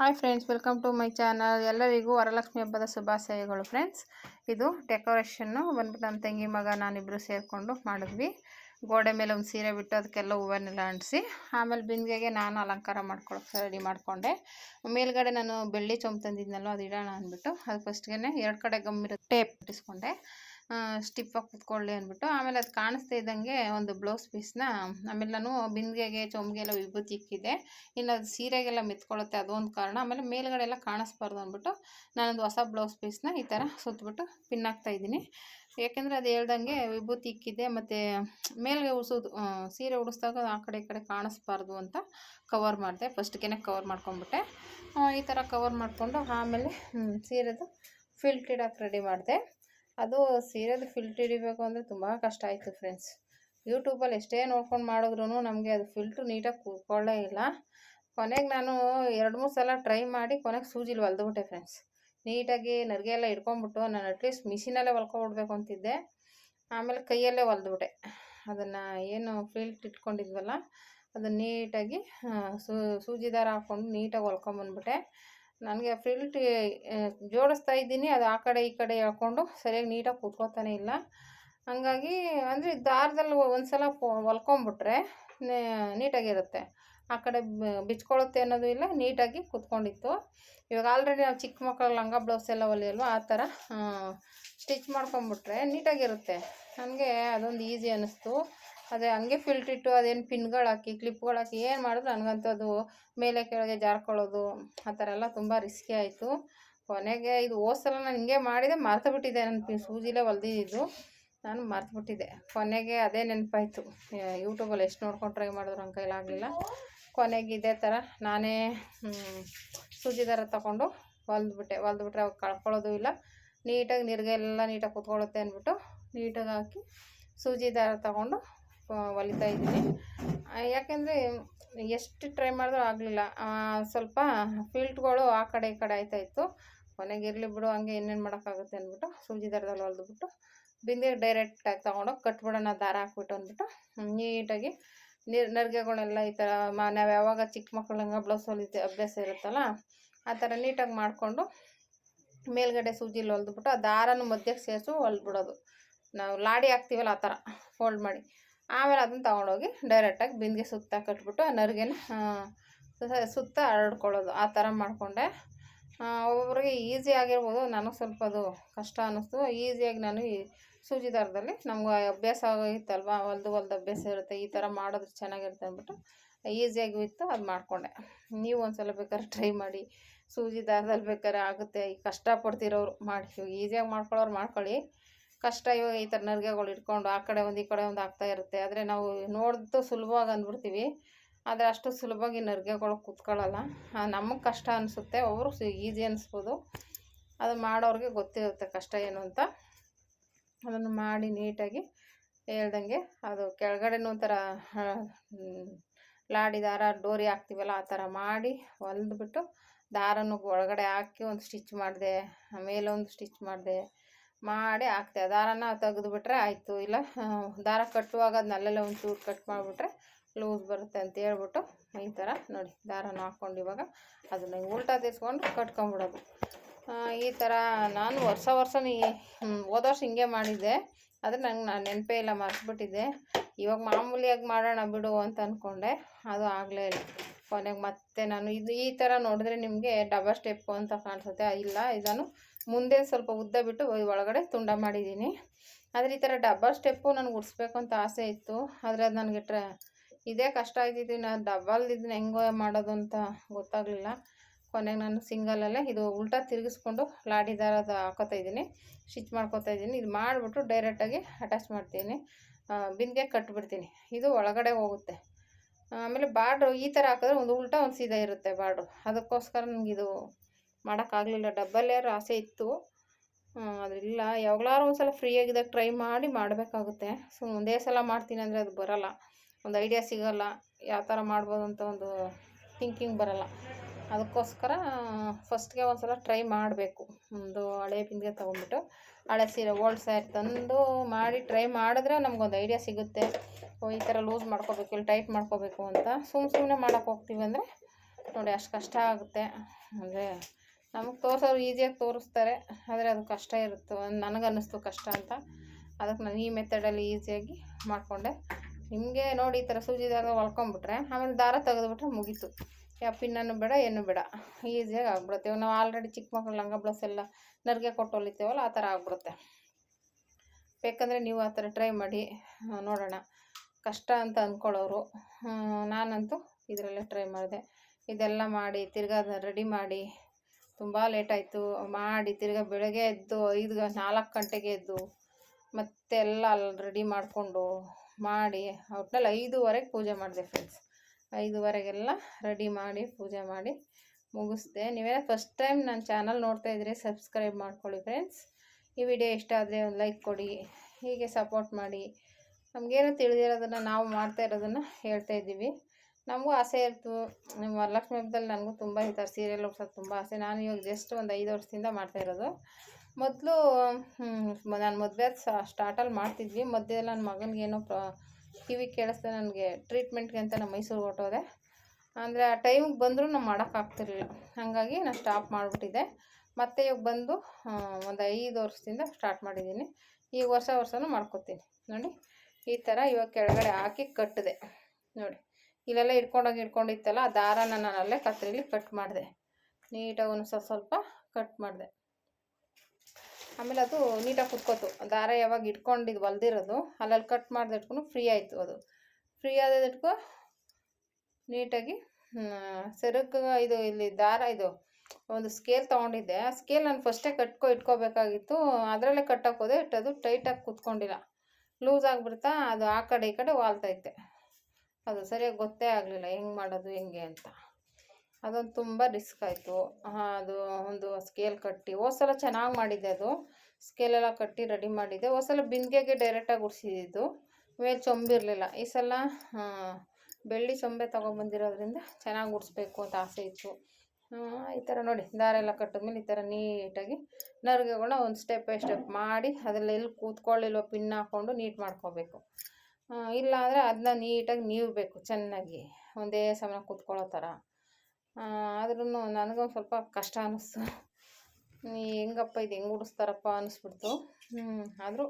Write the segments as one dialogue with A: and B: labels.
A: Hi friends, welcome to my channel. ಎಲ್ಲರಿಗೂ ವರಲಕ್ಷ್ಮಿ ಹಬ್ಬದ ಶುಭಾಶಯಗಳು ಫ್ರೆಂಡ್ಸ್. ಇದು ಡೆಕೋರೇಷನ್ನು ಬಂದ್ಬಿಟ್ಟು ನಮ್ಮ ತಂಗಿ ಮಗ ನಾನಿಬ್ಬರು ಸೇರಿಕೊಂಡು ಮಾಡಿದ್ವಿ. ಗೋಡೆ ಮೇಲೆ ಒಂದು ಸೀರೆ ಬಿಟ್ಟು ಅದಕ್ಕೆಲ್ಲ ಹೂವನ್ನೆಲ್ಲ ಅಂಟಿಸಿ, ಆಮೇಲೆ ಬಿಂದಿಗೆಗೆ ನಾನು ಅಲಂಕಾರ ಮಾಡ್ಕೊಳಕ್ಕೆ ರೆಡಿ ಮಾಡಿಕೊಂಡೆ. ಮೇಲ್ಗಡೆ ನಾನು ಬೆಳ್ಳಿ ಚೊಂಬು ತಂದಿದ್ನಲ್ಲೋ ಅದು ಇಡೋಣ ಅಂದ್ಬಿಟ್ಟು, ಅದು ಫಸ್ಟ್ಗೆ ಎರಡು ಕಡೆ ಗಮ್ಮಿರೋ ಟೇಪ್ ಇಟ್ಟಿಸ್ಕೊಂಡೆ. ಸ್ಟಿಫಾಗಿ ಕುತ್ಕೊಳ್ಳಿ ಅಂದ್ಬಿಟ್ಟು, ಆಮೇಲೆ ಅದು ಕಾಣಿಸ್ತಾ ಇದ್ದಂಗೆ ಒಂದು ಬ್ಲೌಸ್ ಪೀಸ್ನ ಆಮೇಲೆ ನಾನು ಬಿಂದಿಗೆಗೆ ಚೊಂಬಿಗೆ ಎಲ್ಲ ವಿಭೂತಿ ಇಕ್ಕಿದೆ ಇನ್ನು ಅದು ಸೀರೆಗೆಲ್ಲ ಮೆತ್ಕೊಳ್ಳುತ್ತೆ, ಅದೊಂದು ಕಾರಣ. ಆಮೇಲೆ ಮೇಲ್ಗಡೆ ಎಲ್ಲ ಕಾಣಿಸ್ಬಾರ್ದು ಅಂದ್ಬಿಟ್ಟು, ನಾನೊಂದು ಹೊಸ ಬ್ಲೌಸ್ ಪೀಸ್ನ ಈ ಥರ ಸುತ್ತಬಿಟ್ಟು ಪಿನ್ ಹಾಕ್ತಾ ಇದ್ದೀನಿ. ಯಾಕೆಂದರೆ ಅದು ಹೇಳ್ದಂಗೆ ವಿಭೂತಿ ಇಕ್ಕಿದೆ ಮತ್ತು ಮೇಲ್ಗೆ ಉಡ್ಸೋದು ಸೀರೆ ಉಡಿಸ್ದಾಗ ಆ ಕಡೆ ಈ ಕಡೆ ಕಾಣಿಸ್ಬಾರ್ದು ಅಂತ ಕವರ್ ಮಾಡಿದೆ. ಫಸ್ಟ್ಗೆ ಕವರ್ ಮಾಡ್ಕೊಂಬಿಟ್ಟೆ ಈ ಥರ ಕವರ್ ಮಾಡಿಕೊಂಡು ಆಮೇಲೆ ಸೀರೆದು ಫಿಲ್ಟ್ ಇಡೋಕೆ ರೆಡಿ ಮಾಡಿದೆ. ಅದು ಸೀರೆದು ಫಿಲ್ಟ್ ಹಿಡಿಬೇಕು ಅಂದರೆ ತುಂಬ ಕಷ್ಟ ಆಯಿತು ಫ್ರೆಂಡ್ಸ್ ಯೂಟ್ಯೂಬಲ್ಲಿ ಎಷ್ಟೇ ನೋಡ್ಕೊಂಡು ಮಾಡಿದ್ರು ನಮಗೆ ಅದು ಫಿಲ್ಟ್ರು ನೀಟಾಗಿ ಕೂತ್ಕೊಳ್ಳೇ ಇಲ್ಲ. ಕೊನೆಗೆ ನಾನು ಎರಡು ಮೂರು ಸಲ ಟ್ರೈ ಮಾಡಿ ಕೊನೆಗೆ ಸೂಜಿಲಿ ಹೊಲ್ದುಬಿಟ್ಟೆ ಫ್ರೆಂಡ್ಸ್ ನೀಟಾಗಿ ನರಿಗೆ ಎಲ್ಲ ಹಿಡ್ಕೊಂಬಿಟ್ಟು ನಾನು ಅಟ್ಲೀಸ್ಟ್ ಮಿಷಿನಲ್ಲೇ ಹೊಲ್ಕೊಬಿಡ್ಬೇಕು ಅಂತಿದ್ದೆ. ಆಮೇಲೆ ಕೈಯಲ್ಲೇ ಹೊಲ್ದುಬಿಟ್ಟೆ. ಅದನ್ನು ಏನು ಫಿಲ್ಟ್ ಇಟ್ಕೊಂಡಿದ್ವಲ್ಲ, ಅದನ್ನು ನೀಟಾಗಿ ಸೂಜಿ ದಾರ ಹಾಕ್ಕೊಂಡು ನೀಟಾಗಿ ಹೊಲ್ಕೊಂಬಂದ್ಬಿಟ್ಟೆ. ನನಗೆ ಫಿಲ್ಟ್ ಜೋಡಿಸ್ತಾ ಇದ್ದೀನಿ. ಅದು ಆ ಕಡೆ, ಈ ಕಡೆ ಹೇಳ್ಕೊಂಡು ಸರಿಯಾಗಿ ನೀಟಾಗಿ ಕೂತ್ಕೋತಾನೆ ಇಲ್ಲ. ಹಾಗಾಗಿ ಅಂದರೆ ದಾರದಲ್ಲಿ ಒಂದು ಸಲ ಹೊಲ್ಕೊಂಬಿಟ್ರೆ ನೀಟಾಗಿರುತ್ತೆ ಆ ಕಡೆ ಬಿಚ್ಕೊಳ್ಳುತ್ತೆ ಅನ್ನೋದು ಇಲ್ಲ ನೀಟಾಗಿ ಕೂತ್ಕೊಂಡಿತ್ತು. ಇವಾಗ ಆಲ್ರೆಡಿ ನಾವು ಚಿಕ್ಕ ಮಕ್ಕಳು ಲಂಗ ಬ್ಲೌಸ್ ಎಲ್ಲ ಹೊಲಿಯಲ್ವ, ಆ ಥರ ಸ್ಟಿಚ್ ಮಾಡ್ಕೊಂಬಿಟ್ರೆ ನೀಟಾಗಿರುತ್ತೆ ನನಗೆ ಅದೊಂದು ಈಸಿ ಅನ್ನಿಸ್ತು ಅದೇ ಹಂಗೆ ಫಿಲ್ಟಿಟ್ಟು ಅದೇನು ಪಿನ್ಗಳು ಹಾಕಿ ಕ್ಲಿಪ್ಗಳು ಹಾಕಿ ಏನು ಮಾಡಿದ್ರು ನನಗಂತೂ ಅದು ಮೇಲೆ ಕೆಳಗೆ ಜಾರ್ಕೊಳ್ಳೋದು ಆ ಥರ ಎಲ್ಲ ತುಂಬ ರಿಸ್ಕಿ ಆಯಿತು. ಕೊನೆಗೆ ಇದು ಹೋದ್ಸಲ ನಾನು ಹಿಂಗೆ ಮಾಡಿದೆ ಮರ್ತು ಬಿಟ್ಟಿದ್ದೆ ನನ್ನ ಸೂಜಿಲೇ ಹೊಲ್ದಿದ್ದು. ನಾನು ಮರ್ತು ಬಿಟ್ಟಿದ್ದೆ ಕೊನೆಗೆ ಅದೇ ನೆನಪಾಯಿತು. ಯೂಟ್ಯೂಬಲ್ಲಿ ಎಷ್ಟು ನೋಡ್ಕೊಂಡು ಟ್ರೈ ಮಾಡಿದ್ರು ನನ್ನ ಕೈಲಾಗಲಿಲ್ಲ ಕೊನೆಗೆ ಇದೇ ಥರ ನಾನೇ ಸೂಜಿ ದಾರ ತಗೊಂಡು ಹೊಲ್ದ್ಬಿಟ್ಟೆ. ಹೊಲ್ದ್ಬಿಟ್ರೆ ಅವಾಗ ಕಳ್ಕೊಳ್ಳೋದು ಇಲ್ಲ. ನೀಟಾಗಿ ನೀರಿಗೆ ಎಲ್ಲ ನೀಟಾಗಿ ಕುತ್ಕೊಳ್ಳುತ್ತೆ ಅಂದ್ಬಿಟ್ಟು ನೀಟಾಗಿ ಹಾಕಿ ಸೂಜಿ ದಾರ ತಗೊಂಡು ಹೊಲಿತಾ ಇದ್ದೀನಿ. ಯಾಕೆಂದರೆ ಎಷ್ಟು ಟ್ರೈ ಮಾಡಿದ್ರೂ ಆಗಲಿಲ್ಲ. ಸ್ವಲ್ಪ ಫೀಲ್ಟ್ಗಳು ಆ ಕಡೆ ಈ ಕಡೆ ಆಯ್ತಾಯಿತ್ತು ಕೊನೆಗೆ ಇರಲಿ ಬಿಡು, ಹಂಗೆ ಇನ್ನೇನು ಮಾಡೋಕ್ಕಾಗುತ್ತೆ ಅಂದ್ಬಿಟ್ಟು ಸೂಜಿ ದರದಲ್ಲಿ ಹೊಲಿದ್ಬಿಟ್ಟು ಬಿಂದಿಗೆ ಡೈರೆಕ್ಟಾಗಿ ತೊಗೊಂಡೋಗಿ ಕಟ್ಬಿಡೋಣ, ದಾರ ಹಾಕ್ಬಿಟ್ಟು ಅಂದ್ಬಿಟ್ಟು ನೀಟಾಗಿ ನೀರು ನರಿಗೆಗಳೆಲ್ಲ ಈ ಥರ ಮಾ, ನಾವು ಯಾವಾಗ ಚಿಕ್ಕ ಮಕ್ಕಳಂಗೆ ಬ್ಲೌಸ್ ಹೊಲಿತೆ, ಅಭ್ಯಾಸ ಇರುತ್ತಲ್ಲ, ಆ ಥರ ನೀಟಾಗಿ ಮಾಡಿಕೊಂಡು ಮೇಲ್ಗಡೆ ಸೂಜಿಲಿ ಹೊಲಿದ್ಬಿಟ್ಟು ಆ ದಾರನ ಮಧ್ಯಕ್ಕೆ ಸೇರಿಸು ಹೊಲ್ಬಿಡೋದು ನಾವು ಲಾಡಿ ಹಾಕ್ತೀವಲ್ಲ ಆ ಥರ ಫೋಲ್ಡ್ ಮಾಡಿ. ಆಮೇಲೆ ಅದನ್ನು ತೊಗೊಂಡೋಗಿ ಡೈರೆಕ್ಟಾಗಿ ಬಿಂದಿಗೆ ಸುತ್ತ ಕಟ್ಬಿಟ್ಟು ಆ ನರಿಗೆನ ಸುತ್ತ ಹರಡ್ಕೊಳ್ಳೋದು ಆ ಥರ ಮಾಡಿಕೊಂಡೆ. ಒಬ್ಬೊಬ್ರಿಗೆ ಈಸಿ ಆಗಿರ್ಬೋದು. ನನಗೆ ಸ್ವಲ್ಪ ಅದು ಕಷ್ಟ ಅನ್ನಿಸ್ತು. ಈಸಿಯಾಗಿ ನಾನು ಈ ಸೂಜಿ ದಾರದಲ್ಲಿ ನಮ್ಗೆ ಅಭ್ಯಾಸ ಆಗೋಗಿತ್ತಲ್ವ? ಹೊಲ್ದು ಹೊಲ್ದು ಅಭ್ಯಾಸ ಇರುತ್ತೆ. ಈ ಥರ ಮಾಡಿದ್ರೆ ಚೆನ್ನಾಗಿರುತ್ತೆ ಅಂದ್ಬಿಟ್ಟು ಈಸಿಯಾಗಿ ಇತ್ತು ಅದು ಮಾಡಿಕೊಂಡೆ. ನೀವು ಒಂದು ಸಲ ಬೇಕಾದ್ರೆ ಟ್ರೈ ಮಾಡಿ. ಸೂಜಿ ದಾರದಲ್ಲಿ ಬೇಕಾದ್ರೆ ಆಗುತ್ತೆ. ಈ ಕಷ್ಟಪಡ್ತಿರೋರು ಮಾಡಿ. ಈಸಿಯಾಗಿ ಮಾಡ್ಕೊಳ್ಳೋರು ಮಾಡ್ಕೊಳ್ಳಿ. ಕಷ್ಟ ಇವಾಗ ಈ ಥರ ನರ್ಗೆಗಳು ಇಟ್ಕೊಂಡು ಆ ಕಡೆ ಒಂದು ಈ ಕಡೆ ಒಂದು ಆಗ್ತಾ ಇರುತ್ತೆ. ಆದರೆ ನಾವು ನೋಡ್ದು ಸುಲಭವಾಗಿ ಅಂದ್ಬಿಡ್ತೀವಿ. ಆದರೆ ಅಷ್ಟು ಸುಲಭವಾಗಿ ನರ್ಗೆಗಳು ಕೂತ್ಕೊಳ್ಳಲ್ಲ. ನಮಗೆ ಕಷ್ಟ ಅನಿಸುತ್ತೆ. ಅವರು ಈಸಿ ಅನಿಸ್ಬೋದು. ಅದು ಮಾಡೋರಿಗೆ ಗೊತ್ತಿರುತ್ತೆ ಕಷ್ಟ ಏನು ಅಂತ. ಅದನ್ನು ಮಾಡಿ ನೀಟಾಗಿ ಹೇಳ್ದಂಗೆ ಅದು ಕೆಳಗಡೆನೂ ಒಂಥರ ಲಾಡಿ ದಾರ, ಡೋರಿ ಹಾಕ್ತೀವಲ್ಲ ಆ ಥರ ಮಾಡಿ ಹೊಲ್ದ್ಬಿಟ್ಟು ದಾರನೂ ಒಳಗಡೆ ಹಾಕಿ ಒಂದು ಸ್ಟಿಚ್ ಮಾಡಿದೆ ಒಂದು ಸ್ಟಿಚ್ ಮಾಡಿದೆ. ಮಾಡಿ ಹಾಕ್ತೇವೆ ದಾರನ ತೆಗೆದುಬಿಟ್ರೆ ಆಯಿತು. ಇಲ್ಲ ದಾರ ಕಟ್ಟುವಾಗ ಅದನ್ನಲ್ಲೆಲ್ಲ ಒಂದು ಚೂರು ಕಟ್ ಮಾಡಿಬಿಟ್ರೆ ಲೂಸ್ ಬರುತ್ತೆ ಅಂತ ಹೇಳ್ಬಿಟ್ಟು ಈ ಥರ ನೋಡಿ ದಾರನ ಹಾಕ್ಕೊಂಡು ಇವಾಗ ಅದನ್ನ ಉಲ್ಟಾ ತಿರ್ಸ್ಕೊಂಡು ಕಟ್ಕೊಂಬಿಡೋದು. ಈ ಥರ ನಾನು ವರ್ಷ ವರ್ಷ ನೀ ಹೋದ ವರ್ಷ ಹಿಂಗೆ ಮಾಡಿದ್ದೆ. ಆದರೆ ನಂಗೆ ನಾನು ನೆನಪೇ ಇಲ್ಲ ಮರ್ಸ್ಬಿಟ್ಟಿದ್ದೆ ಇವಾಗ ಮಾಮೂಲಿಯಾಗಿ ಮಾಡೋಣ ಬಿಡು ಅಂತ ಅಂದ್ಕೊಂಡೆ ಅದು ಆಗಲೇ ಇಲ್ಲ. ಕೊನೆಗೆ ಮತ್ತೆ ನಾನು ಇದು ಈ ಥರ ನೋಡಿದ್ರೆ ನಿಮಗೆ ಡಬಲ್ ಸ್ಟೆಪ್ಪು ಅಂತ ಕಾಣಿಸುತ್ತೆ. ಇಲ್ಲ, ಇದನ್ನು ಮುಂದೆ ಸ್ವಲ್ಪ ಉದ್ದ ಬಿಟ್ಟು ಒಳಗಡೆ ತುಂಡ ಮಾಡಿದ್ದೀನಿ. ಆದರೆ ಈ ಥರ ಡಬಲ್ ಸ್ಟೆಪ್ಪು ನನಗೆ ಉಡಿಸ್ಬೇಕು ಅಂತ ಆಸೆ ಇತ್ತು. ಆದರೆ ಅದು ನನಗೆ ಟ್ರ, ಇದೇ ಕಷ್ಟ ಆಗ್ತಿದ್ವಿ ನಾನು ಡಬಲ್ ಇದನ್ನ ಹೆಂಗೋ ಮಾಡೋದು ಅಂತ ಗೊತ್ತಾಗಲಿಲ್ಲ. ಕೊನೆಗೆ ನಾನು ಸಿಂಗಲಲ್ಲೇ ಇದು ಉಲ್ಟಾ ತಿರುಗಿಸ್ಕೊಂಡು ಲಾಡಿ ದಾರದ ಹಾಕೋತಾ ಇದ್ದೀನಿ. ಸ್ಟಿಚ್ ಮಾಡ್ಕೋತಾ ಇದ್ದೀನಿ. ಇದು ಮಾಡಿಬಿಟ್ಟು ಡೈರೆಕ್ಟಾಗಿ ಅಟ್ಯಾಚ್ ಮಾಡ್ತೀನಿ. ಬಿಂದಿಗೆ ಕಟ್ಬಿಡ್ತೀನಿ. ಇದು ಒಳಗಡೆ ಹೋಗುತ್ತೆ. ಆಮೇಲೆ ಬಾರ್ಡ್ರು ಈ ಥರ ಹಾಕಿದ್ರೆ ಒಂದು ಉಲ್ಟಾ ಒಂದು ಸೀದಾ ಇರುತ್ತೆ ಬಾರ್ಡ್ರು. ಅದಕ್ಕೋಸ್ಕರ ನನಗೆ ಇದು ಮಾಡೋಕ್ಕಾಗಲಿಲ್ಲ. ಡಬ್ಬಲ್ ಲೇಯರ್ ಆಸೆ ಇತ್ತು. ಅದಿಲ್ಲ ಯಾವಾಗಲಾರು ಒಂದು ಸಲ ಫ್ರೀಯಾಗಿದ್ದಾಗ ಟ್ರೈ ಮಾಡಿ ಮಾಡಬೇಕಾಗುತ್ತೆ. ಸೊ ಒಂದೇ ಸಲ ಮಾಡ್ತೀನಿ ಅಂದರೆ ಅದು ಬರಲ್ಲ. ಒಂದು ಐಡಿಯಾ ಸಿಗೋಲ್ಲ. ಯಾವ ಥರ ಮಾಡ್ಬೋದು ಅಂತ ಒಂದು ಥಿಂಕಿಂಗ್ ಬರಲ್ಲ. ಅದಕ್ಕೋಸ್ಕರ ಫಸ್ಟ್ಗೆ ಒಂದು ಸಲ ಟ್ರೈ ಮಾಡಬೇಕು. ಒಂದು ಹಳೆ ಬಿಂದಿಗೆ ತೊಗೊಂಡ್ಬಿಟ್ಟು, ಹಳೆ ಸೀರೆ ಓಲ್ಡ್ ಸ್ಯಾರಿ ತಂದು ಮಾಡಿ ಟ್ರೈ ಮಾಡಿದ್ರೆ ನಮಗೊಂದು ಐಡಿಯಾ ಸಿಗುತ್ತೆ. ಈ ಥರ ಲೂಸ್ ಮಾಡ್ಕೋಬೇಕು, ಇಲ್ಲಿ ಟೈಟ್ ಮಾಡ್ಕೋಬೇಕು ಅಂತ ಸುಮ್ಮ ಸುಮ್ಮನೆ ಮಾಡೋಕ್ಕೆ ಹೋಗ್ತೀವಿ ಅಂದರೆ ನೋಡಿ ಅಷ್ಟು ಕಷ್ಟ ಆಗುತ್ತೆ. ಅಂದರೆ ನಮಗೆ ತೋರಿಸೋರು ಈಸಿಯಾಗಿ ತೋರಿಸ್ತಾರೆ, ಆದರೆ ಅದು ಕಷ್ಟ ಇರುತ್ತೆ ನನಗೆ ಅನ್ನಿಸ್ತು ಕಷ್ಟ ಅಂತ. ಅದಕ್ಕೆ ನಾನು ಈ ಮೆಥಡಲ್ಲಿ ಈಸಿಯಾಗಿ ಮಾಡಿಕೊಂಡೆ. ನಿಮಗೆ ನೋಡಿ ಈ ಥರ ಸೂಜಿದಾಗ ಹೊಲ್ಕೊಂಬಿಟ್ರೆ, ಆಮೇಲೆ ದಾರ ತೆಗೆದುಬಿಟ್ರೆ ಮುಗೀತು. ಯಾವ ಪಿನ್ನನ್ನು ಬೇಡ ಏನು ಬೇಡ ಈಸಿಯಾಗಿ ಆಗ್ಬಿಡುತ್ತೆ. ನಾವು ಆಲ್ರೆಡಿ ಚಿಕ್ಕ ಮಕ್ಕಳು ಲಂಗ ಬ್ಲೌಸ್ ಎಲ್ಲ ನರಿಗೆ ಕೊಟ್ಟು ಹೊಲಿತೇವಲ್ಲ, ಆ ಥರ ಆಗ್ಬಿಡುತ್ತೆ. ಬೇಕಂದರೆ ನೀವು ಆ ಥರ ಟ್ರೈ ಮಾಡಿ, ನೋಡೋಣ. ಕಷ್ಟ ಅಂತ ಅಂದ್ಕೊಳ್ಳೋರು ನಾನಂತೂ ಇದರಲ್ಲೇ ಟ್ರೈ ಮಾಡಿದೆ. ಇದೆಲ್ಲ ಮಾಡಿ, ತಿರ್ಗಾ ರೆಡಿ ಮಾಡಿ. ತುಂಬ ಲೇಟಾಯಿತು ಮಾಡಿ, ತಿರ್ಗಾ ಬೆಳಗ್ಗೆ ಎದ್ದು ಐದು ನಾಲ್ಕು ಗಂಟೆಗೆ ಎದ್ದು ಮತ್ತೆ ಎಲ್ಲ ರೆಡಿ ಮಾಡಿಕೊಂಡು ಮಾಡಿ, ಒಟ್ನಲ್ಲಿ ಐದೂವರೆಗೆ ಪೂಜೆ ಮಾಡಿದೆ ಫ್ರೆಂಡ್ಸ್ ಐದುವರೆಗೆಲ್ಲ ರೆಡಿ ಮಾಡಿ, ಪೂಜೆ ಮಾಡಿ ಮುಗಿಸ್ದೆ. ನೀವೇನೋ ಫಸ್ಟ್ ಟೈಮ್ ನನ್ನ ಚಾನಲ್ ನೋಡ್ತಾ ಇದ್ರೆ ಸಬ್ಸ್ಕ್ರೈಬ್ ಮಾಡ್ಕೊಳ್ಳಿ ಫ್ರೆಂಡ್ಸ್ ಈ ವಿಡಿಯೋ ಇಷ್ಟ ಆದರೆ ಒಂದು ಲೈಕ್ ಕೊಡಿ. ಹೀಗೆ ಸಪೋರ್ಟ್ ಮಾಡಿ. ನಮಗೇನು ತಿಳಿದಿರೋದನ್ನು ನಾವು ಮಾಡ್ತಾ ಇರೋದನ್ನು ಹೇಳ್ತಾ ಇದ್ದೀವಿ. ನಮಗೂ ಆಸೆ ಇತ್ತು. ನಿಮ್ಮ ವರಲಕ್ಷ್ಮಿ ಹಬ್ಬದಲ್ಲಿ ನನಗೂ ತುಂಬ ಈ ಥರ ಸೀರಿಯಲ್ ಉಡ್ಸೋದು ತುಂಬ ಆಸೆ. ನಾನು ಇವಾಗ ಜಸ್ಟ್ ಒಂದು ಐದು ವರ್ಷದಿಂದ ಮಾಡ್ತಾ ಇರೋದು. ಮೊದಲು ನಾನು ಮದುವೆ ಸ್ಟಾರ್ಟಲ್ಲಿ ಮಾಡ್ತಿದ್ವಿ. ಮಧ್ಯೆ ನನ್ನ ಮಗನಿಗೆ ಏನೋ ಪ್ರ, ಕಿವಿ ಕೇಳಿಸ್ದೆ ನನಗೆ ಟ್ರೀಟ್ಮೆಂಟ್ಗೆ ಅಂತ ನಾನು ಮೈಸೂರಿಗೆ ಹೊಟ್ಟೋದೆ ಅಂದರೆ ಆ ಟೈಮಿಗೆ ಬಂದರೂ ನಾವು ಮಾಡೋಕ್ಕಾಗ್ತಿರ್ಲಿಲ್ಲ ಹಾಗಾಗಿ ನಾನು ಸ್ಟಾಪ್ ಮಾಡಿಬಿಟ್ಟಿದ್ದೆ. ಮತ್ತೆ ಇವಾಗ ಬಂದು ಒಂದು ಐದು ವರ್ಷದಿಂದ ಸ್ಟಾರ್ಟ್ ಮಾಡಿದ್ದೀನಿ. ಈಗ ವರ್ಷ ವರ್ಷನೂ ಮಾಡ್ಕೋತೀನಿ. ನೋಡಿ. ಈ ಥರ ಇವಾಗ ಕೆಳಗಡೆ ಹಾಕಿ ಕಟ್ಟಿದೆ ನೋಡಿ ಇಲ್ಲೆಲ್ಲ ಇಟ್ಕೊಂಡೋಗಿ ಇಟ್ಕೊಂಡಿತ್ತಲ್ಲ ಆ ದಾರನ ನಾನು ಕತ್ರಿಲಿ ಕಟ್ ಮಾಡಿದೆ. ನೀಟಾಗಿ ಒಂದು ಸ್ವಲ್ಪ ಕಟ್ ಮಾಡಿದೆ. ಆಮೇಲೆ ಅದು ನೀಟಾಗಿ ಕುತ್ಕೋತು. ದಾರ ಯಾವಾಗ ಇಟ್ಕೊಂಡಿದ್ದು ಹೊಲ್ದಿರೋದು, ಅಲ್ಲಲ್ಲಿ ಕಟ್ ಮಾಡಿದೆ ಇಟ್ಕೊಂಡು ಫ್ರೀ ಆಯಿತು ಅದು. ಫ್ರೀ ಆದದಿಟ್ಕೊ ನೀಟಾಗಿ ಸೆರಗು ಇದು ಇಲ್ಲಿ ದಾರ ಇದು ಒಂದು ಸ್ಕೇಲ್ ತೊಗೊಂಡಿದ್ದೆ. ಆ ಸ್ಕೇಲ್ ನಾನು ಫಸ್ಟೇ ಕಟ್ಕೊ, ಇಟ್ಕೋಬೇಕಾಗಿತ್ತು. ಅದರಲ್ಲೇ ಕಟ್ಟಕ್ಕೆ ಹೋದೆ ಅದು ಟೈಟಾಗಿ ಕುತ್ಕೊಂಡಿಲ್ಲ. ಲೂಸ್ ಆಗಿಬಿಡ್ತಾ ಅದು ಆ ಕಡೆ ಈ ಕಡೆ ವಾಲ್ತೈತೆ. ಅದು ಸರಿಯಾಗಿ ಗೊತ್ತೇ ಆಗಲಿಲ್ಲ, ಹೆಂಗೆ ಮಾಡೋದು, ಹೆಂಗೆ ಅಂತ. ಅದೊಂದು ತುಂಬ ರಿಸ್ಕ್ ಆಯಿತು. ಅದು ಒಂದು ಸ್ಕೇಲ್ ಕಟ್ಟಿ, ಹೋದ್ಸಲ ಚೆನ್ನಾಗಿ ಮಾಡಿದ್ದೆ ಅದು. ಸ್ಕೇಲೆಲ್ಲ ಕಟ್ಟಿ ರೆಡಿ ಮಾಡಿದ್ದೆ. ಹೋದ್ ಸಲ ಬಿಂದಿಗೆಗೆ ಡೈರೆಕ್ಟಾಗಿ ಗುಡಿಸಿದ್ದು ಮೇಲೆ ಚೊಂಬಿರಲಿಲ್ಲ ಈ ಸಲ ಬೆಳ್ಳಿ ಸೊಂಬೆ ತೊಗೊಂಬಂದಿರೋದ್ರಿಂದ ಚೆನ್ನಾಗಿ ಗುಡಿಸ್ಬೇಕು ಅಂತ ಆಸೆ ಇತ್ತು. ಈ ಥರ ನೋಡಿ, ದಾರ ಎಲ್ಲ ಕಟ್ಟಿದ್ಮೇಲೆ ಈ ಥರ ನೀಟಾಗಿ ನರಿಗೆಗಳನ್ನ ಒಂದು ಸ್ಟೆಪ್ ಬೈ ಸ್ಟೆಪ್ ಮಾಡಿ ಅದರಲ್ಲಿ ಎಲ್ಲಿ ಕೂತ್ಕೊಳ್ಳಿಲ್ವ ಪಿನ್ ಹಾಕ್ಕೊಂಡು ನೀಟ್ ಮಾಡ್ಕೋಬೇಕು. ಇಲ್ಲ ಅಂದರೆ ಅದನ್ನ ನೀಟಾಗಿ ನೀವಬೇಕು ಚೆನ್ನಾಗಿ, ಒಂದೇ ಸಮಯ ಕೂತ್ಕೊಳ್ಳೋ ಥರ ಆದ್ರೂ ನನಗೊಂದು ಸ್ವಲ್ಪ ಕಷ್ಟ ಅನ್ನಿಸ್ತು ನೀ ಹೆಂಗಪ್ಪ ಇದು ಹೆಂಗೆ ಉಡಿಸ್ತಾರಪ್ಪ ಅನ್ನಿಸ್ಬಿಡ್ತು ಆದರೂ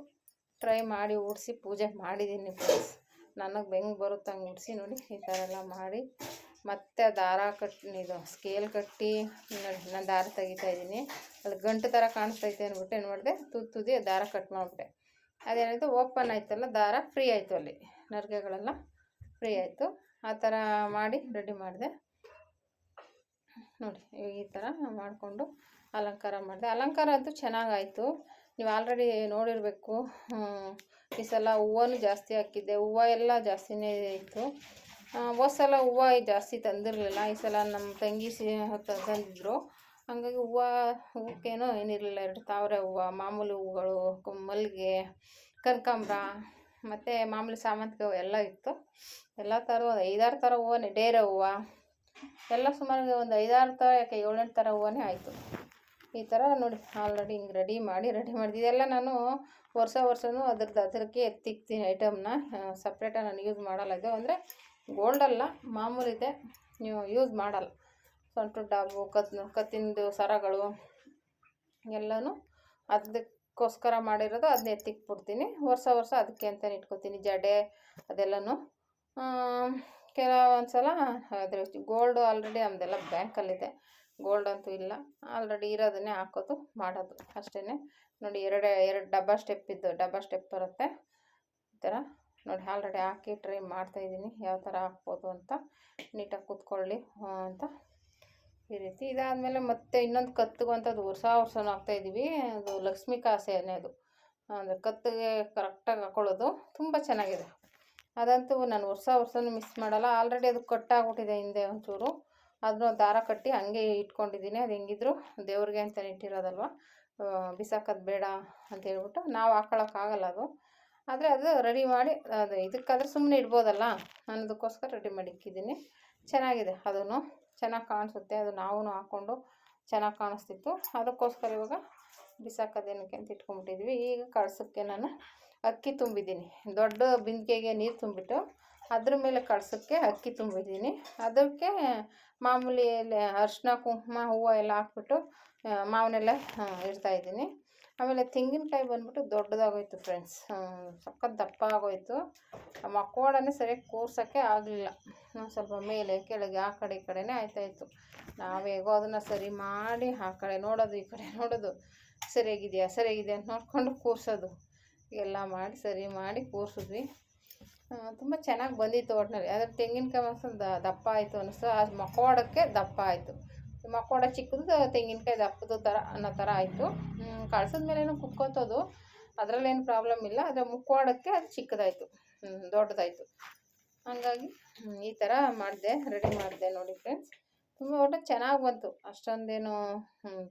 A: ಟ್ರೈ ಮಾಡಿ ಉಡಿಸಿ ಪೂಜೆ ಮಾಡಿದ್ದೀನಿ ಫ್ರೆಂಡ್ಸ್ ನನಗೆ ಹೆಂಗೆ ಬರುತ್ತೆ ಹಂಗೆ ಉಡಿಸಿ ನೋಡಿ, ಈ ಥರ ಎಲ್ಲ ಮಾಡಿ. ಮತ್ತೆ ದಾರ ಕಟ್ಟಿ ಇದು ಸ್ಕೇಲ್ ಕಟ್ಟಿ ನಾನು ದಾರ ತೆಗಿತಾ ಇದ್ದೀನಿ. ಅದು ಗಂಟು ಥರ ಕಾಣಿಸ್ತೈತೆ ಅಂದ್ಬಿಟ್ಟು ಏನು ಮಾಡಿದೆ? ತುದಿ ತುದಿ ದಾರ ಕಟ್ ಮಾಡಿಬಿಟ್ಟೆ. ಅದೇನಾಯಿತು? ಓಪನ್ ಆಯ್ತಲ್ಲ, ದಾರ ಫ್ರೀ ಆಯಿತು ಅಲ್ಲಿ. ನರಿಗೆಗಳೆಲ್ಲ ಫ್ರೀ ಆಯಿತು. ಆ ಥರ ಮಾಡಿ ರೆಡಿ ಮಾಡಿದೆ. ನೋಡಿ, ಈ ಥರ ಮಾಡಿಕೊಂಡು ಅಲಂಕಾರ ಮಾಡಿದೆ. ಅಲಂಕಾರ ಅಂತೂ ಚೆನ್ನಾಗಾಯಿತು. ನೀವು ಆಲ್ರೆಡಿ ನೋಡಿರಬೇಕು. ಈ ಸಲ ಹೂವನೂ ಜಾಸ್ತಿ ಹಾಕಿದ್ದೆ. ಹೂವು ಎಲ್ಲ ಜಾಸ್ತಿನೇ ಇತ್ತು. ಸಲ ಹೂವು ಜಾಸ್ತಿ ತಂದಿರಲಿಲ್ಲ. ಈ ಸಲ ನಮ್ಮ ತಂಗಿ ಸಿ ತಂದಿದ್ರು. ಹಾಗಾಗಿ ಹೂವು ಹೂಕ್ಕೇನೋ ಏನಿರಲಿಲ್ಲ. ಎರಡು ತಾವರೆ ಹೂವು, ಮಾಮೂಲಿ ಹೂವುಗಳು ಮಲ್ಲಿಗೆ ಕನಕಾಂಬ್ರ, ಮತ್ತು ಮಾಮೂಲಿ ಸಾಮಂತಿಗೆ ಹೂವು ಎಲ್ಲ ಇತ್ತು. ಎಲ್ಲ ಥರ ಒಂದು ಐದಾರು ಥರ ಹೂವು ಡೇರೆ ಹೂವು. ಎಲ್ಲ ಸುಮಾರು ಒಂದು ಐದಾರು ಥರ, ಯಾಕೆ ಏಳೆಂಟು ಥರ ಹೂವನೇ ಆಯಿತು. ಈ ಥರ ನೋಡಿ ಆಲ್ರೆಡಿ ಹಿಂಗೆ ರೆಡಿ ಮಾಡಿ ರೆಡಿ ಮಾಡಿದೆ. ಇದೆಲ್ಲ ನಾನು ವರ್ಷ ವರ್ಷವೂ ಅದ್ರದ್ದು ಅದಕ್ಕೆ ಎತ್ತಿಕ್ತೀನಿ ಐಟಮ್ನ ಸಪ್ರೇಟಾಗಿ ನಾನು ಯೂಸ್ ಮಾಡಲ್ಲ. ಇದು ಅಂದರೆ ಗೋಲ್ಡಲ್ಲ ಮಾಮೂಲಿ ಇದೆ. ನೀವು ಯೂಸ್ ಮಾಡಲ್ಲ. ಸೊಂಟು ಡಾಬು ಕತ್ ಕತ್ತಿಂದು ಸರಗಳು, ಎಲ್ಲನೂ ಅದಕ್ಕೋಸ್ಕರ ಮಾಡಿರೋದು ಅದನ್ನ ಎತ್ತಿಕ್ಬಿಡ್ತೀನಿ ವರ್ಷ ವರ್ಷ ಅದಕ್ಕೆ ಅಂತಲೇ ಇಟ್ಕೊತೀನಿ. ಜಡೆ ಅದೆಲ್ಲನೂ. ಕೆಲವೊಂದು ಸಲ ಅದ್ರ ಗೋಲ್ಡು ಆಲ್ರೆಡಿ ನಮ್ಮದೆಲ್ಲ ಬ್ಯಾಂಕಲ್ಲಿದೆ ಗೋಲ್ಡ್ ಅಂತೂ ಇಲ್ಲ. ಆಲ್ರೆಡಿ ಇರೋದನ್ನೇ ಹಾಕೋದು, ಮಾಡೋದು ಅಷ್ಟೇ ನೋಡಿ, ಎರಡು ಎರಡು ಡಬ್ಬ ಸ್ಟೆಪ್ ಇದ್ದು ಡಬ್ಬ ಸ್ಟೆಪ್ ಬರುತ್ತೆ. ಈ ಥರ. ನೋಡಿ ಆಲ್ರೆಡಿ ಹಾಕಿ ಟ್ರೈ ಮಾಡ್ತಾಯಿದ್ದೀನಿ ಯಾವ ಥರ ಹಾಕ್ಬೋದು ಅಂತ. ನೀಟಾಗಿ ಕೂತ್ಕೊಳ್ಳಿ ಅಂತ ಈ ರೀತಿ. ಇದಾದಮೇಲೆ ಮತ್ತೆ ಇನ್ನೊಂದು ಕತ್ತಿಗೆ ವರ್ಷ ವರ್ಷನೂ ಹಾಕ್ತಾಯಿದ್ದೀವಿ ಅದು ಲಕ್ಷ್ಮೀ ಕಾಸೆನೇ ಅದು. ಅಂದರೆ ಕತ್ತಿಗೆ ಕರೆಕ್ಟಾಗಿ ಹಾಕೊಳ್ಳೋದು ತುಂಬ ಚೆನ್ನಾಗಿದೆ. ಅದಂತೂ ನಾನು ವರ್ಷ ವರ್ಷನೂ ಮಿಸ್ ಮಾಡಲ್ಲ. ಆಲ್ರೆಡಿ ಅದು ಕಟ್ಟಾಗ್ಬಿಟ್ಟಿದೆ ಹಿಂದೆ ಒಂಚೂರು. ಅದನ್ನ ದಾರ ಕಟ್ಟಿ ಹಂಗೆ ಇಟ್ಕೊಂಡಿದ್ದೀನಿ. ಅದು ಹೆಂಗಿದ್ರು ದೇವ್ರಿಗೆ ಅಂತ ಇಟ್ಟಿರೋದಲ್ವ? ಬಿಸಾಕೋದು ಬೇಡ ಅಂತ ಹೇಳ್ಬಿಟ್ಟು ನಾವು ಹಾಕೊಳ್ಳೋಕ್ಕಾಗಲ್ಲ ಅದು. ಆದರೆ ಅದು ರೆಡಿ ಮಾಡಿ, ಅದು ಇದಕ್ಕಾದ್ರೆ ಸುಮ್ಮನೆ ಇಡ್ಬೋದಲ್ಲ? ನಾನು ಅದಕ್ಕೋಸ್ಕರ ರೆಡಿ ಮಾಡಿ ಇಕ್ಕಿದ್ದೀನಿ. ಚೆನ್ನಾಗಿದೆ ಅದೂ ಚೆನ್ನಾಗಿ ಕಾಣಿಸುತ್ತೆ. ಅದು ನಾವೂ ಹಾಕ್ಕೊಂಡು ಚೆನ್ನಾಗಿ ಕಾಣಿಸ್ತಿತ್ತು. ಅದಕ್ಕೋಸ್ಕರ ಇವಾಗ ಬಿಸಾಕೋದೇನಕ್ಕೆ ಅಂತ ಇಟ್ಕೊಂಡ್ಬಿಟ್ಟಿದ್ವಿ. ಈಗ ಕಳ್ಸೋಕ್ಕೆ ನಾನು ಅಕ್ಕಿ ತುಂಬಿದ್ದೀನಿ. ದೊಡ್ಡ ಬಿಂದಿಗೆಗೆ ನೀರು ತುಂಬಿಟ್ಟು ಅದ್ರ ಮೇಲೆ ಕಳ್ಸೋಕ್ಕೆ ಅಕ್ಕಿ ತುಂಬಿದ್ದೀನಿ. ಅದಕ್ಕೆ ಮಾಮೂಲಿ ಅರಿಶಿನ ಕುಂಕುಮ, ಹೂವು ಎಲ್ಲ ಹಾಕ್ಬಿಟ್ಟು ಮಾವನ್ನೆಲ್ಲ ಇಡ್ತಾಯಿದ್ದೀನಿ ಆಮೇಲೆ ತೆಂಗಿನಕಾಯಿ ಬಂದ್ಬಿಟ್ಟು ದೊಡ್ಡದಾಗೋಯ್ತು ಫ್ರೆಂಡ್ಸ್ ಸಖತ್ ದಪ್ಪ ಆಗೋಯ್ತು. ಆ ಮಕ್ವಾಡನೇ ಸರಿಯಾಗಿ ಕೂರ್ಸೋಕ್ಕೆ ಆಗಲಿಲ್ಲ. ಸ್ವಲ್ಪ ಮೇಲೆ, ಕೆಳಗೆ, ಆ ಕಡೆ, ಈ ಕಡೆನೇ ಆಯ್ತಾಯಿತ್ತು ನಾವು ಹೇಗೋ ಅದನ್ನು ಸರಿ ಮಾಡಿ ಆ ಕಡೆ ನೋಡೋದು, ಈ ಕಡೆ ನೋಡೋದು. ಸರಿಯಾಗಿದೆಯಾ ಸರಿಯಾಗಿದೆ ಅಂತ ನೋಡ್ಕೊಂಡು ಕೂರ್ಸೋದು. ಎಲ್ಲ ಮಾಡಿ ಸರಿ ಮಾಡಿ ಕೂರಿಸಿದ್ವಿ. ತುಂಬ ಚೆನ್ನಾಗಿ ಬಂದಿತ್ತು ಒಟ್ಟಿನಲ್ಲಿ ಆದರೆ ತೆಂಗಿನಕಾಯಿ ದ- ದಪ್ಪ ಆಯಿತು ಅನ್ನಿಸ್ತು ಆ ಮಕ್ಕೋಡಕ್ಕೆ ದಪ್ಪ ಆಯಿತು. ಮಕ್ವಾಡ ಚಿಕ್ಕದು ತೆಂಗಿನಕಾಯಿ ದಪ್ಪದು ಥರ ಅನ್ನೋ ಥರ ಆಯಿತು. ಕಳ್ಸಿದ ಮೇಲೇನು ಕುಕ್ಕೋತದು ಅದರಲ್ಲೇನು ಪ್ರಾಬ್ಲಮ್ ಇಲ್ಲ. ಆದರೆ ಮುಕ್ಕೋಡೋಕ್ಕೆ ಅದು ಚಿಕ್ಕದಾಯಿತು. ದೊಡ್ಡದಾಯಿತು. ಹಂಗಾಗಿ ಈ ಥರ ಮಾಡಿದೆ ರೆಡಿ ಮಾಡಿದೆ ನೋಡಿ ಫ್ರೆಂಡ್ಸ್ ತುಂಬ ಒಟ್ಟು ಚೆನ್ನಾಗಿ ಬಂತು. ಅಷ್ಟೊಂದೇನು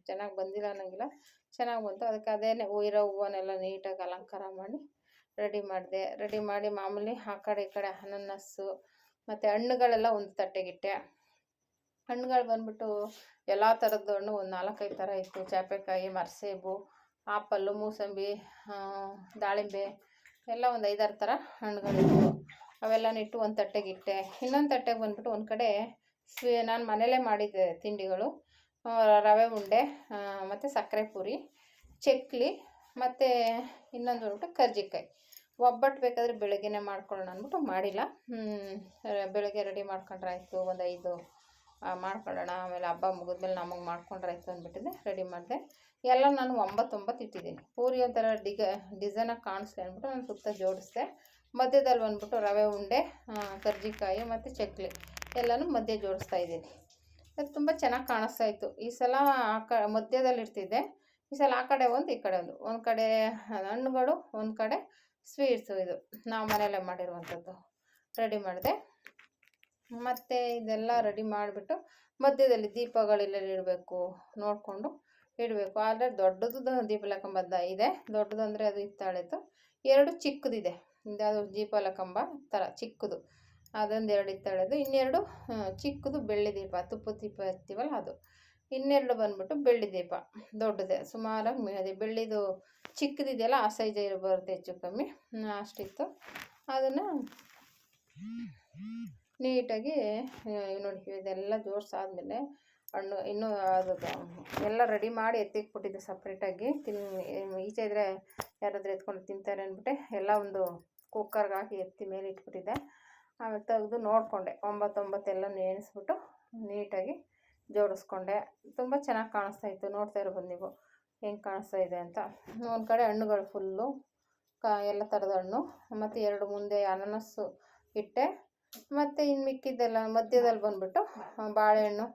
A: ಚೆನ್ನಾಗಿ ಬಂದಿಲ್ಲ ಅನ್ನೋಂಗಿಲ್ಲ. ಚೆನ್ನಾಗಿ ಬಂತು. ಅದಕ್ಕೆ ಅದೇನೆ ಇರೋ ಹೂವನ್ನೆಲ್ಲ ನೀಟಾಗಿ ಅಲಂಕಾರ ಮಾಡಿ ರೆಡಿ ಮಾಡಿದೆ. ರೆಡಿ ಮಾಡಿ ಮಾಮೂಲಿ ಆ ಕಡೆ ಈ ಕಡೆ ಅನನಸ್ಸು, ಮತ್ತು ಹಣ್ಣುಗಳೆಲ್ಲ ಒಂದು ತಟ್ಟೆಗಿಟ್ಟೆ. ಹಣ್ಣುಗಳು ಬಂದ್ಬಿಟ್ಟು ಎಲ್ಲ ಥರದ ಹಣ್ಣು ಒಂದು ನಾಲ್ಕೈದು ಥರ ಇತ್ತು. ಚಾಪೆಕಾಯಿ ಮರಸೇಬು ಆಪಲ್ಲು ಮೂಸಂಬಿ ದಾಳಿಂಬೆ ಎಲ್ಲ ಒಂದು ಐದಾರು ಥರ ಹಣ್ಣುಗಳಿತ್ತು ಅವೆಲ್ಲನೂ ಇಟ್ಟು ಒಂದು ತಟ್ಟೆಗಿಟ್ಟೆ ಇನ್ನೊಂದು ತಟ್ಟೆಗೆ ಬಂದ್ಬಿಟ್ಟು ಒಂದು ಕಡೆ ಸ್ವೀ, ನಾನು ಮನೇಲೇ ಮಾಡಿದ್ದೆ ತಿಂಡಿಗಳು. ರವೆ ಉಂಡೆ ಮತ್ತು ಸಕ್ಕರೆ ಪೂರಿ, ಚಕ್ಲಿ, ಮತ್ತು ಇನ್ನೊಂದು ಬಂದ್ಬಿಟ್ಟು ಕರ್ಜಿಕಾಯಿ. ಒಬ್ಬಟ್ಟು ಬೇಕಾದರೆ ಬೆಳಗ್ಗೆನೇ ಮಾಡ್ಕೊಳ್ಳೋಣ ಅಂದ್ಬಿಟ್ಟು ಮಾಡಿಲ್ಲ. ಬೆಳಗ್ಗೆ ರೆಡಿ ಮಾಡ್ಕೊಂಡ್ರೆ ಆಯಿತು ಒಂದು ಐದು ಮಾಡ್ಕೊಳ್ಳೋಣ. ಆಮೇಲೆ ಹಬ್ಬ ಮುಗಿದ್ಮೇಲೆ ನಮಗೆ ಮಾಡ್ಕೊಂಡ್ರೆ ಆಯಿತು ಅಂದ್ಬಿಟ್ಟಿದ್ದೆ ರೆಡಿ ಮಾಡಿದೆ. ಎಲ್ಲ ನಾನು ಒಂಬತ್ತೊಂಬತ್ತು ಒಂಬತ್ತು ಇಟ್ಟಿದ್ದೀನಿ. ಪೂರಿ ಒಂಥರ ಡಿಗ ಡಿಸೈನಾಗಿ ಕಾಣಿಸ್ಲಿ ಅಂದ್ಬಿಟ್ಟು ನಾನು ಸುತ್ತ ಜೋಡಿಸಿದೆ. ಮಧ್ಯದಲ್ಲಿ ಬಂದ್ಬಿಟ್ಟು ರವೆ ಉಂಡೆ ಕರ್ಜಿಕಾಯಿ ಮತ್ತು ಚಕ್ಲಿ ಎಲ್ಲನೂ ಮಧ್ಯೆ ಜೋಡಿಸ್ತಾ ಇದ್ದೀನಿ. ಅದು ತುಂಬ ಚೆನ್ನಾಗಿ ಕಾಣಿಸ್ತಾ ಇತ್ತು. ಈ ಸಲ ಆ ಕ, ಮಧ್ಯದಲ್ಲಿ ಇರ್ತಿದ್ದೆ ಈ ಸಲ ಆ ಕಡೆ ಒಂದು, ಈ ಕಡೆ ಒಂದು. ಒಂದು ಕಡೆ ಹಣ್ಣುಗಳು, ಒಂದು ಕಡೆ ಸ್ವೀಟ್ಸು ಇದು. ನಾವು ಮನೆಯಲ್ಲೇ ಮಾಡಿರುವಂಥದ್ದು. ರೆಡಿ ಮಾಡಿದೆ. ಮತ್ತು ಇದೆಲ್ಲ ರೆಡಿ ಮಾಡಿಬಿಟ್ಟು ಮಧ್ಯದಲ್ಲಿ ದೀಪಗಳೆಲ್ಲ ಇಡಬೇಕು, ನೋಡಿಕೊಂಡು ಇಡಬೇಕು. ಆದರೆ ದೊಡ್ಡದು ದೀಪಲಕಂಬದ್ದ ಇದೆ. ದೊಡ್ಡದು ಅಂದರೆ ಅದು ಇತ್ತಾಳೆತ್ತು ಎರಡು ಚಿಕ್ಕದಿದೆ. ಅದು ದೀಪಲಕಂಬ ಥರ ಚಿಕ್ಕದು. ಅದೊಂದು ಎರಡು ಇತ್ತಾಳೆದು ಇನ್ನೆರಡು ಚಿಕ್ಕದು ಬೆಳ್ಳಿ ದೀಪ, ತುಪ್ಪ ದೀಪ ಹಚ್ತೀವಲ್ಲ ಅದು. ಇನ್ನೆರಡು ಬಂದ್ಬಿಟ್ಟು ಬೆಳ್ಳಿ ದೀಪ. ದೊಡ್ಡದೆ, ಸುಮಾರಾಗಿ ಮಿ- ಬೆಳ್ಳಿದು ಚಿಕ್ಕದಿದೆಯಲ್ಲ, ಆ ಸೈಜ್ ಬರುತ್ತೆ ಹೆಚ್ಚು ಕಮ್ಮಿ. ಅಷ್ಟಿತ್ತು. ಅದನ್ನು ನೀಟಾಗಿ ನೋಡಿ ಇದೆಲ್ಲ ಜೋಡಿಸಾದ್ಮೇಲೆ ಹಣ್ಣು ಇನ್ನೂ ಅದು, ಎಲ್ಲ ರೆಡಿ ಮಾಡಿ ಎತ್ತಿಕ್ಬಿಟ್ಟಿದ್ದೆ ಸಪ್ರೇಟಾಗಿ ತಿನ್, ಈಚೆ ಇದ್ದರೆ ಯಾರಾದರೂ ಎತ್ಕೊಂಡು ತಿಂತಾರೆ ಅಂದ್ಬಿಟ್ಟೆ ಎಲ್ಲ ಒಂದು ಕುಕ್ಕರ್ಗೆ ಹಾಕಿ ಎತ್ತಿ ಮೇಲೆ ಇಟ್ಬಿಟ್ಟಿದ್ದೆ. ಆಮೇಲೆ ತೆಗೆದು ನೋಡಿಕೊಂಡೆ, ಒಂಬತ್ತೊಂಬತ್ತೆಲ್ಲ ನೆನೆಸ್ಬಿಟ್ಟು ನೀಟಾಗಿ ಜೋಡಿಸ್ಕೊಂಡೆ. ತುಂಬ ಚೆನ್ನಾಗಿ ಕಾಣಿಸ್ತಾ ಇತ್ತು, ನೋಡ್ತಾ ಇರ್ಬೋದು ನೀವು ಹೆಂಗೆ ಕಾಣಿಸ್ತಾ ಇದೆ ಅಂತ. ಒಂದು ಕಡೆ ಹಣ್ಣುಗಳು ಫುಲ್ಲು ಕಾ, ಎಲ್ಲ ಥರದ ಹಣ್ಣು, ಮತ್ತು ಎರಡು ಮುಂದೆ ಅನನಸ್ಸು ಇಟ್ಟೆ. ಮತ್ತು ಇನ್ನು ಮಿಕ್ಕಿದ್ದೆಲ್ಲ ಮಧ್ಯದಲ್ಲಿ ಬಂದ್ಬಿಟ್ಟು ಬಾಳೆಹಣ್ಣು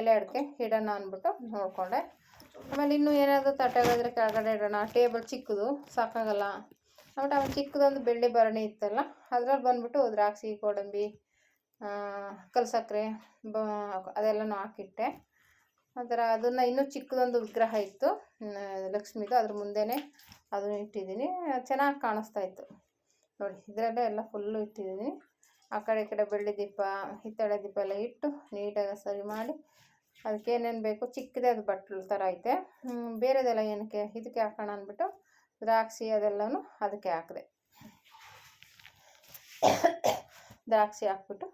A: ಎಲೆ ಅಡಿಕೆ ಇಡೋಣ ಅಂದ್ಬಿಟ್ಟು ನೋಡಿಕೊಂಡೆ. ಆಮೇಲೆ ಇನ್ನೂ ಏನಾದರೂ ತಟ್ಟೆಗಾದರೆ ಕೆಳಗಡೆ ಇಡೋಣ. ಟೇಬಲ್ ಚಿಕ್ಕದು, ಸಾಕಾಗಲ್ಲ. ಆಮೇಲೆ ಚಿಕ್ಕದೊಂದು ಬೆಳ್ಳಿ ಭರಣಿ ಇತ್ತಲ್ಲ, ಅದ್ರಲ್ಲಿ ಬಂದ್ಬಿಟ್ಟು ದ್ರಾಕ್ಷಿ, ಗೋಡಂಬಿ ಕಲ್ ಸಕ್ಕರೆ ಬ, ಅದೆಲ್ಲನೂ ಹಾಕಿಟ್ಟೆ. ಅದರ ಅದನ್ನು ಇನ್ನೂ ಚಿಕ್ಕದೊಂದು ವಿಗ್ರಹ ಇತ್ತು ಲಕ್ಷ್ಮಿದು. ಅದ್ರ ಮುಂದೆನೇ ಅದನ್ನು ಇಟ್ಟಿದ್ದೀನಿ. ಚೆನ್ನಾಗಿ ಕಾಣಿಸ್ತಾ ಇತ್ತು. ನೋಡಿ, ಇದರಲ್ಲೇ ಎಲ್ಲ ಫುಲ್ಲು ಇಟ್ಟಿದ್ದೀನಿ. ಆ ಕಡೆ ಈ ಕಡೆ ಬೆಳ್ಳಿ ದೀಪ, ಹಿತ್ತಾಳೆ ದೀಪ ಎಲ್ಲ ಇಟ್ಟು ನೀಟಾಗಿ ಸರಿ ಮಾಡಿ ಅದಕ್ಕೆ ಏನೇನು ಬೇಕು ಚಿಕ್ಕದೇ ಅದು ಬಟ್ಲು ಥರ ಐತೆ. ಬೇರೆದೆಲ್ಲ ಏನಕ್ಕೆ ಇದಕ್ಕೆ ಹಾಕೋಣ ಅಂದ್ಬಿಟ್ಟು ದ್ರಾಕ್ಷಿ ಅದೆಲ್ಲನೂ ಅದಕ್ಕೆ ಹಾಕಿದೆ. ದ್ರಾಕ್ಷಿ ಹಾಕ್ಬಿಟ್ಟು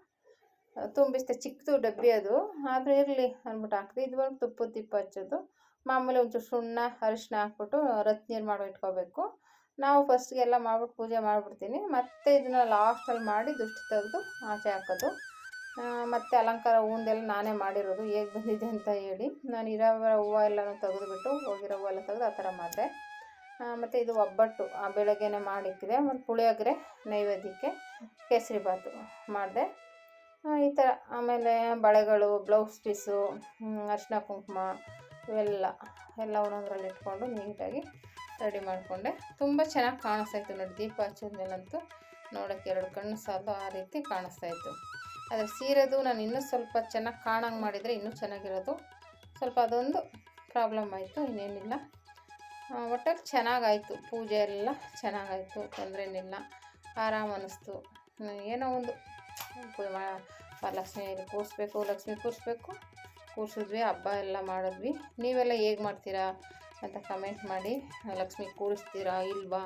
A: ತುಂಬಿಸ್ತೆ ಚಿಕ್ಕದು ಡಬ್ಬಿ ಅದು. ಆದರೂ ಇರಲಿ ಅಂದ್ಬಿಟ್ಟು ಹಾಕಿದೆ. ಇದು ಬಂದು ತುಪ್ಪದ ದೀಪ ಹಚ್ಚೋದು. ಮಾಮೂಲಿ ಒಂಚೂರು ಸುಣ್ಣ ಅರಿಶಿನ ಹಾಕ್ಬಿಟ್ಟು ರತ್ನೀರು ಮಾಡಿ ಇಟ್ಕೋಬೇಕು. ನಾವು ಫಸ್ಟ್ಗೆ ಎಲ್ಲ ಮಾಡ್ಬಿಟ್ಟು ಪೂಜೆ ಮಾಡಿಬಿಡ್ತೀನಿ. ಮತ್ತೆ ಇದನ್ನ ಲಾಸ್ಟಲ್ಲಿ ಮಾಡಿ ದೃಷ್ಟಿ ತೆಗೆದು ಆಚೆ ಹಾಕೋದು. ಮತ್ತು ಅಲಂಕಾರ ಹೂವಿಂದೆಲ್ಲ ನಾನೇ ಮಾಡಿರೋದು. ಹೇಗೆ ಬಂದಿದೆ ಅಂತ ಹೇಳಿ. ನಾನು ಇರೋ ಹೂವು ಎಲ್ಲನೂ ತೆಗೆದುಬಿಟ್ಟು ಹೋಗಿರೋ ಹೂವು ಎಲ್ಲ ತೆಗೆದು ಆ ಥರ ಮಾಡಿದೆ. ಮತ್ತು ಇದು ಒಬ್ಬಟ್ಟು, ಆ, ಬೆಳಗ್ಗೆನೆ ಮಾಡಿಕ್ಕಿದೆ. ಮತ್ತು ಪುಳಿಯೋಗರೆ, ನೈವೇದ್ಯಕ್ಕೆ ಕೇಸರಿ ಬಾತು ಮಾಡಿದೆ. ಈ ಥರ. ಆಮೇಲೆ ಬಳೆಗಳು ಬ್ಲೌಸ್ ಪೀಸು ಅರ್ಶಿನ ಕುಂಕುಮ, ಇವೆಲ್ಲ, ಎಲ್ಲ ಒಂದೊಂದರಲ್ಲಿ ಇಟ್ಕೊಂಡು ನೀಟಾಗಿ ರೆಡಿ ಮಾಡಿಕೊಂಡೆ. ತುಂಬ ಚೆನ್ನಾಗಿ ಕಾಣಿಸ್ತಾ ಇತ್ತು ನೋಡಿ, ದೀಪ ಹಚ್ಚಿದ್ಮೇಲಂತೂ. ನೋಡೋಕ್ಕೆ ಎರಡು ಕಣ್ಣು ಸಾಲದು ಆ ರೀತಿ ಕಾಣಿಸ್ತಾ ಇತ್ತು ಆದರೆ ಸೀರೆದು ನಾನು ಇನ್ನೂ ಸ್ವಲ್ಪ ಚೆನ್ನಾಗಿ ಕಾಣಂಗೆ ಮಾಡಿದರೆ ಇನ್ನೂ ಚೆನ್ನಾಗಿರೋದು. ಸ್ವಲ್ಪ ಅದೊಂದು ಪ್ರಾಬ್ಲಮ್ ಆಯಿತು, ಇನ್ನೇನಿಲ್ಲ. ಒಟ್ಟಾಗಿ ಚೆನ್ನಾಗಾಯಿತು, ಪೂಜೆ ಎಲ್ಲ ಚೆನ್ನಾಗಾಯಿತು, ತೊಂದರೆನಿಲ್ಲ. ಆರಾಮ ಅನ್ನಿಸ್ತು ಏನೋ ಒಂದು ಲಕ್ಷ್ಮಿ ಕೂರಿಸ್ಬೇಕು ಲಕ್ಷ್ಮಿ ಕೂರಿಸ್ಬೇಕು. ಕೂರಿಸಿದ್ವಿ, ಹಬ್ಬ ಎಲ್ಲ ಮಾಡಿದ್ವಿ. ನೀವೆಲ್ಲ ಹೇಗೆ ಮಾಡ್ತೀರಾ? ಅಂತ ಕಮೆಂಟ್ ಮಾಡಿ ಲಕ್ಷ್ಮಿ ಕೂರಿಸ್ತೀರಾ ಇಲ್ವಾ?